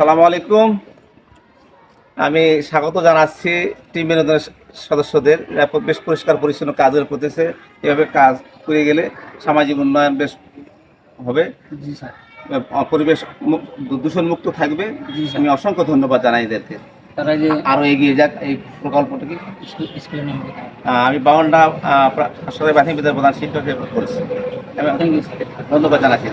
সালামু আলাইকুম। আমি স্বাগত জানাচ্ছি টিম বিনোদনের সদস্যদের। বেশ পরিষ্কার পরিচ্ছন্ন কাজের করতেছে এভাবে কাজ করে গেলে সামাজিক উন্নয়ন বেশ হবে। জি স্যার। পরিবেশ মু- দূষণমুক্ত থাকবে। আমি অসংখ্য ধন্যবাদ জানাই এদেরকে। তারা যে আরও এগিয়ে যাক এই প্রকল্পটিকে আমি বাউন্ডা সরকারি বাহিনী প্রধান শিক্ষক করেছি এবং ধন্যবাদ জানাচ্ছি।